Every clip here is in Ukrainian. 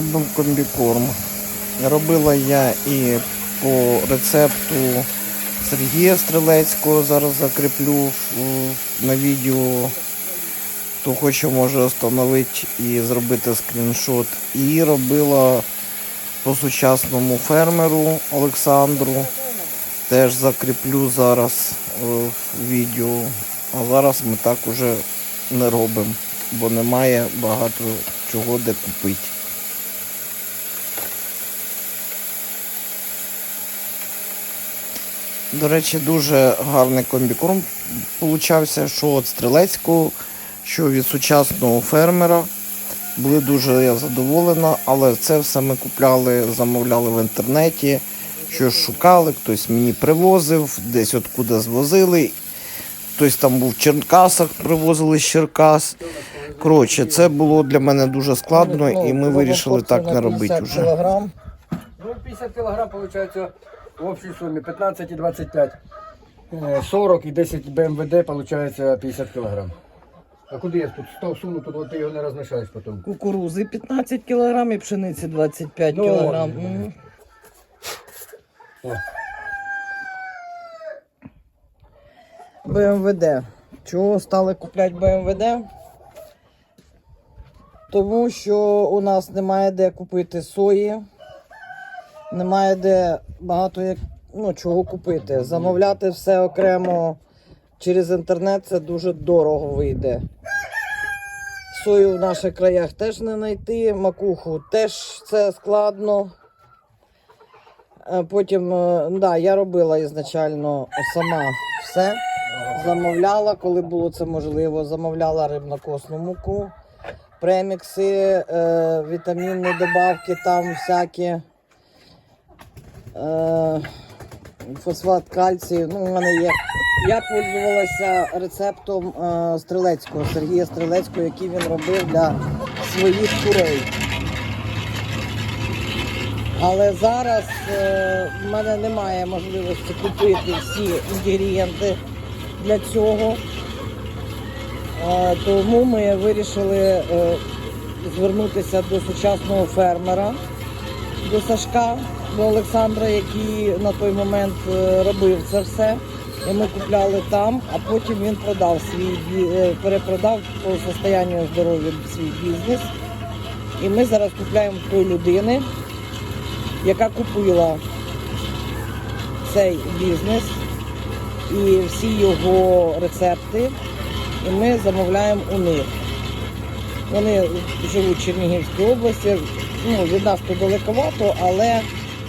Робимо комбікорм. Робила я і по рецепту Сергія Стрелецького. Зараз закріплю на відео. Хто хоче, може встановити і зробити скріншот. І робила по сучасному фермеру Олександру. Теж закріплю зараз е, в відео. А зараз ми так уже не робимо, бо немає багато чого де купити. До речі, дуже гарний комбікорм получався, що від стрілецького, що від сучасного фермера. Були дуже я задоволена, але це все ми купляли, замовляли в інтернеті, щось шукали, хтось мені привозив, десь откуда звозили. Хтось там був в Черкасах, привозили з Черкас. Коротше, це було для мене дуже складно, і ми вирішили так не робити вже. Кілограм. Ну, 50 килограмм получается в общей сумме 15 и 25. Э, 40 и 10 БМВД получается 50 килограмм. А куди я тут став суну, тут ти його не розмішаєш потім. Кукурузи 15 кілограм і пшениці 25 Ну, кілограм. от. Мгм. О. БМВД. Чого стали купляти БМВД? Тому що у нас немає де купити сої, немає де багато як, ну, чого купити. Замовляти все окремо через інтернет це дуже дорого вийде. Сою в наших краях теж не знайти, макуху теж це складно. Е, Потім, е, да, я робила ізначально сама все. Замовляла, коли було це можливо. Замовляла рибнокосну муку, премікси, е, вітамінні добавки там всякі. Фосфат кальцію. Ну, у мене є. Я пользувалася рецептом Стрелецького, Сергія Стрелецького, який він робив для своїх курей. Але зараз е, в мене немає можливості купити всі інгредієнти для цього. Е, тому ми вирішили е, звернутися до сучасного фермера, до Сашка, до Олександра, який на той момент робив це все. І ми купляли там, а потім він продав свій перепродав по состоянню здоров'я свій бізнес. І ми зараз купляємо в тої людини, яка купила цей бізнес і всі його рецепти, і ми замовляємо у них. Вони живуть в Чернігівській області, ну, від нас то далековато, але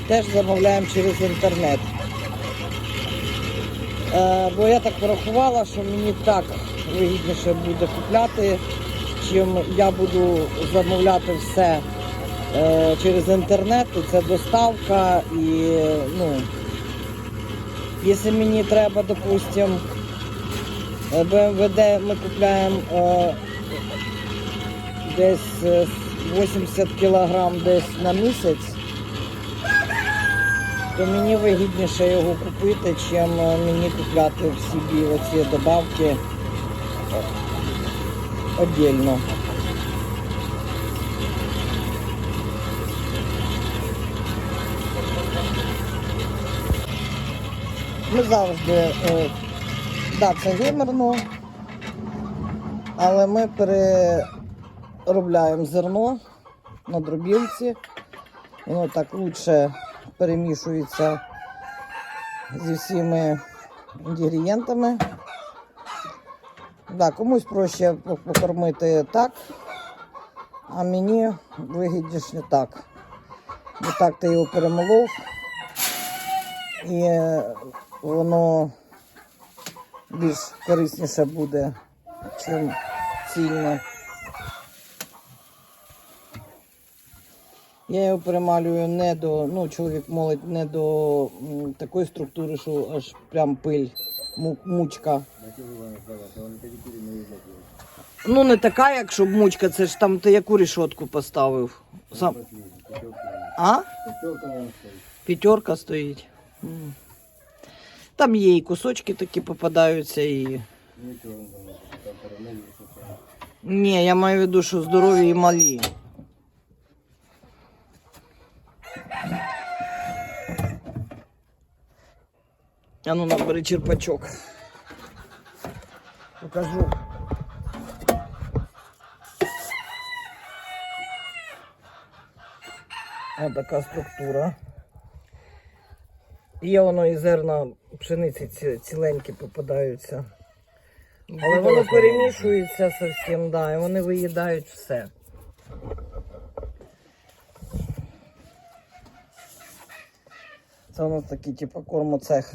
теж замовляємо через інтернет. Е, бо я так порахувала, що мені так вигідніше буде купляти, чим я буду замовляти все е, через інтернет, це доставка і ну. Якщо мені треба, допустим, е, БМВД ми купляємо е, десь е, 80 кілограм десь на місяць, то мені вигідніше його купити, чим е, мені купляти в собі оці добавки віддільно. Ми завжди, е, да, це геймерно, але ми переробляємо зерно на дробілці. Воно так краще перемішується зі всіми інгредієнтами. Да, комусь проще покормити так, а мені вигідніше так. Бо так ти його перемолов. І е, воно більш корисніше буде, чим цільне. Я його перемалюю не до, ну, чоловік молить не до м, такої структури, що аж прям пиль, му- мучка. Ну, не така, як щоб мучка, це ж там ти яку рішотку поставив. Сам. А? П'ятерка стоїть. Там є і кусочки такі попадаються, і. Ні, я маю в виду, що здорові і малі. А ну набери черпачок. Покажу. Ось така структура. Є воно і зерна пшениці ці- ціленькі попадаються. Але воно перемішується зовсім, да, і вони виїдають все. Це у нас такий, типу, кормоцех.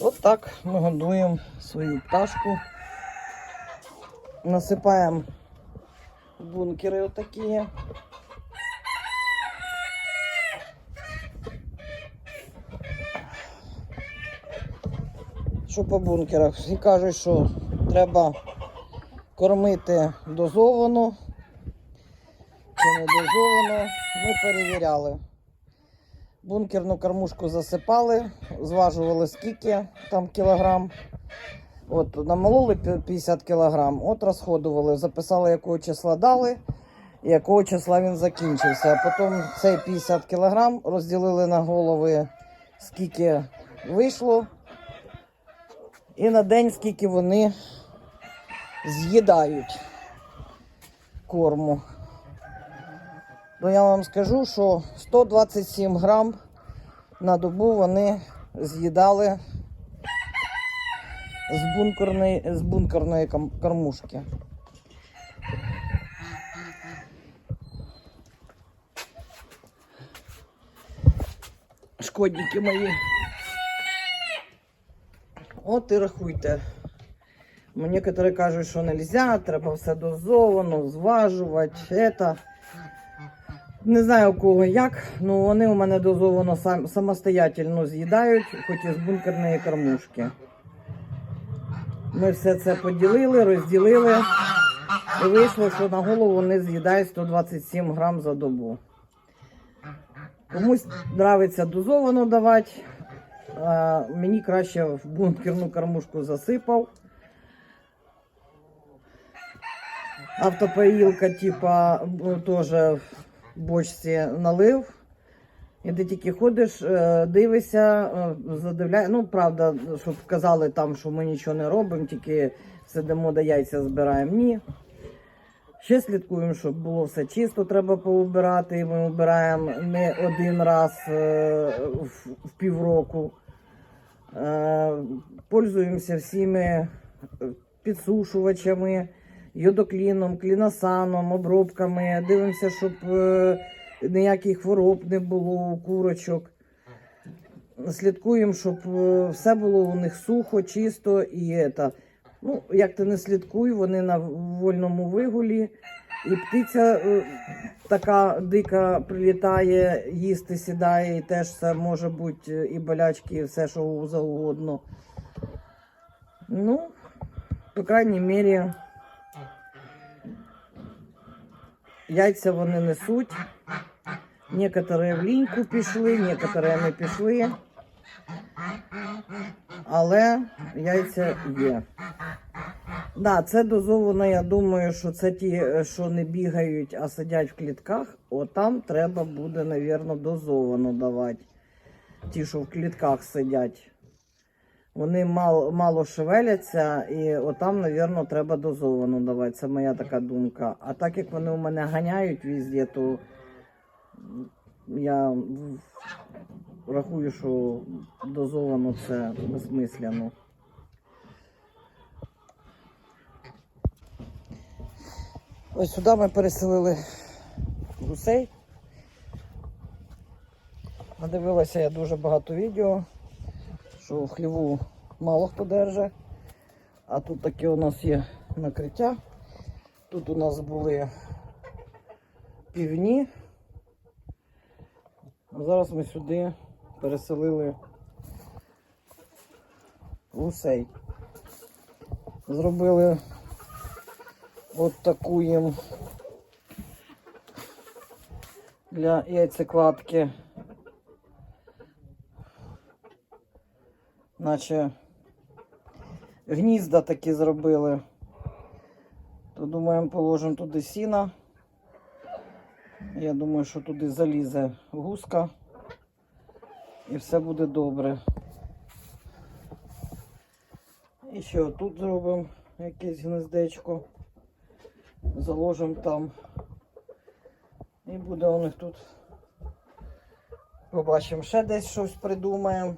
От так ми годуємо свою пташку. Насипаємо бункери отакі. Що по бункерах? Всі кажуть, що треба кормити дозовано. Чи не дозовано, ми перевіряли. Бункерну кормушку засипали, зважували скільки там кілограм. От, намололи 50 кілограм, от розходували, записали, якого числа дали, якого числа він закінчився. А потім цей 50 кілограм розділили на голови, скільки вийшло, і на день, скільки вони з'їдають корму. То я вам скажу, що 127 грам на добу вони з'їдали з бункерної, з бункерної кормушки. Шкодники мої. От і рахуйте. Мені Некоторі кажуть, що не можна, треба все дозовано, зважувати. Это. Не знаю у кого як, але вони у мене дозовано сам, самостоятельно з'їдають, хоч з бункерної кормушки. Ми все це поділили, розділили. І вийшло, що на голову вони з'їдають 127 грам за добу. Комусь подобається дозовано давати. А мені краще в бункерну кормушку засипав. Автопоїлка, типа, теж в бочці налив. І ти тільки ходиш, е, дивишся, е, задивляєш. Ну, правда, щоб казали там, що ми нічого не робимо, тільки сидимо да яйця збираємо. Ні. Ще слідкуємо, щоб було все чисто, треба поубирати. Ми убираємо не один раз е, в півроку. Е, Пользуємося всіми е, підсушувачами, йодокліном, кліносаном, обробками. Дивимося, щоб е, ніяких хвороб не було у курочок. Слідкуємо, щоб все було у них сухо, чисто і это. Ну, як ти не слідкуй, вони на вольному вигулі. І птиця е, така дика прилітає, їсти сідає, і теж це може бути е, і болячки, і все, що завгодно. Ну, по крайній мірі, яйця вони несуть. Некоторі в ліньку пішли, некоторі не пішли. Але яйця є. Да, це дозовано, я думаю, що це ті, е, що не бігають, а сидять в клітках. Отам треба буде, напевно, дозовано давати. Ті, що в клітках сидять. Вони мало, мало шевеляться, і отам, напевно, треба дозовано давати. Це моя така думка. А так як вони у мене ганяють везде, то я рахую, що дозовано це безсмислено. Ось сюди ми переселили гусей. Надивилася я дуже багато відео, що в хліву мало хто держить. А тут таке у нас є накриття. Тут у нас були півні. Зараз ми сюди переселили гусей. Зробили от таку для яйцекладки. Наче гнізда такі зробили. То думаємо, положимо туди сіна. Я думаю, що туди залізе гуска. І все буде добре. І ще тут зробимо якесь гнездечко. Заложимо там. І буде у них тут. Побачимо, ще десь щось придумаємо.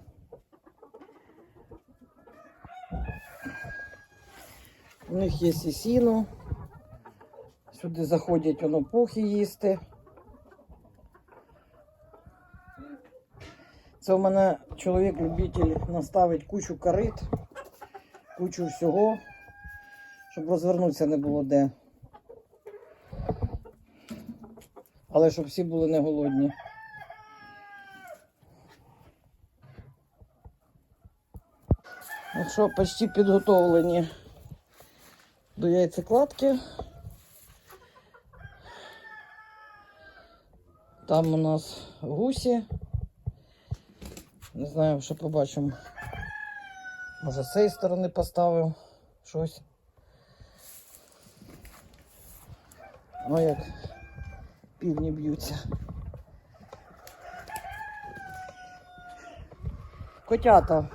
У них є і сіно. Сюди заходять воно пухи їсти. Це у мене чоловік-любитель наставить кучу корит, кучу всього, щоб розвернутися не було де. Але щоб всі були не голодні. Якщо почти підготовлені до яйцекладки. Там у нас гусі. Не знаю, що побачимо. Може, з цієї сторони поставив щось. Ну як півні б'ються. Котята.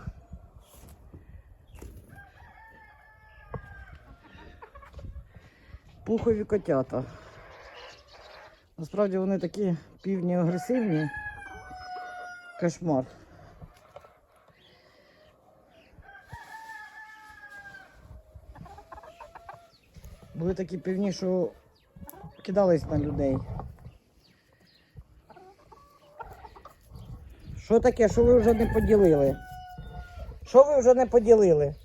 Пухові котята. Насправді вони такі півні агресивні. Кошмар. Були такі півні, що кидались на людей. Що таке, що ви вже не поділили? Що ви вже не поділили?